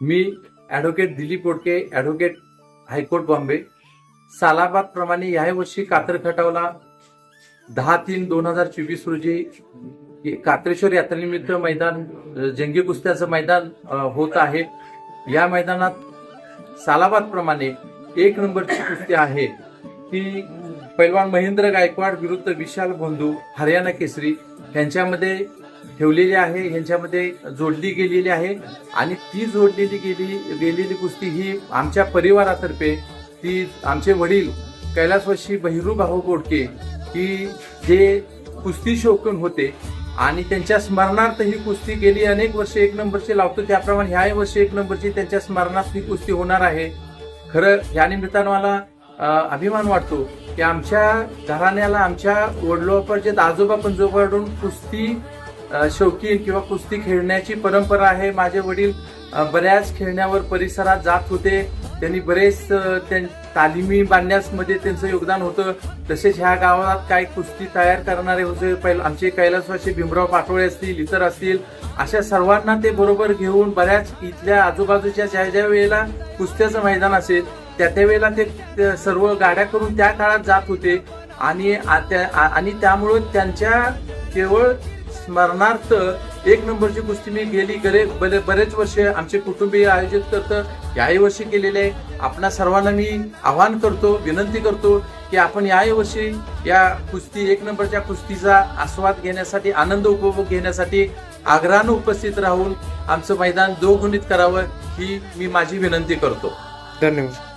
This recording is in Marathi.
मी advocate Dilip Odke advocate high court Bombay. सालाबाद प्रमाणे याही वर्षी कातर खटावला. दहा तीन दोन हजार चोवीस रोजी कात्रेश्वर यात्रेनिमित्त मैदान जंगी कुस्त्याचं मैदान होत आहे. या मैदानात सालाबाद प्रमाणे एक नंबरची कुस्ती आहे. ती पैलवान महेंद्र गायकवाड विरुद्ध विशाल बोंधू हरियाणा केसरी यांच्यामध्ये ठेवलेली आहे यांच्यामध्ये जोडली गेलेली आहे आणि ती जोडलेली गेली गेलेली कुस्ती ही आमच्या परिवारातर्फे ती आमचे वडील कैलासवशी बहिरू भाऊ गोडके की जे कुस्ती शौकीन होते आणि त्यांच्या स्मरणार्थ ही कुस्ती गेली अनेक वर्ष एक नंबरची लावतो त्याप्रमाणे ह्याही वर्षी एक नंबरची त्यांच्या स्मरणार्थ ही कुस्ती होणार आहे. खरं या निमित्तानं मला अभिमान वाटतो की आमच्या घराण्याला आमच्या वडलोपार्जित आजोबा पंजोबाकडून कुस्ती शौकी शौकीन किंवा कुस्ती खेळण्याची परंपरा आहे. माझे वडील बऱ्याच खेळण्यावर परिसरात जात होते. त्यांनी बरेच त्यां- तालिमी बांधण्यासमध्ये त्यांचं योगदान होतं. तसेच ह्या गावात काही कुस्ती तयार करणारे होते. पहिले आमचे कैलासवासी भीमराव पाटोळे असतील इतर असतील अशा सर्वांना ते बरोबर घेऊन बऱ्याच इथल्या आजूबाजूच्या ज्या ज्या वेळेला कुस्त्याचं मैदान असेल त्या त्या वेळेला ते ते सर्व गाड्या करून त्या काळात जात होते. आणि आ- त्या- आ- आणि त्यामुळं त्यांच्या केवळ स्मरणार्थ एक नंबरची कुस्ती मी गेली. गरे बरे- बरेच वर्ष आमचे कुटुंबीय आयोजित करतं. याही वर्षी केलेले आहे. आपणा सर्वांना मी आवाहन करतो विनंती करतो की आपण याही वर्षी या कुस्ती एक नंबरच्या कुस्तीचा आस्वाद घेण्यासाठी आनंद उपभोग घेण्यासाठी आग्रहानं उपस्थित राहून आमचं मैदान दोगुणित करावं ही मी माझी विनंती करतो. धन्यवाद.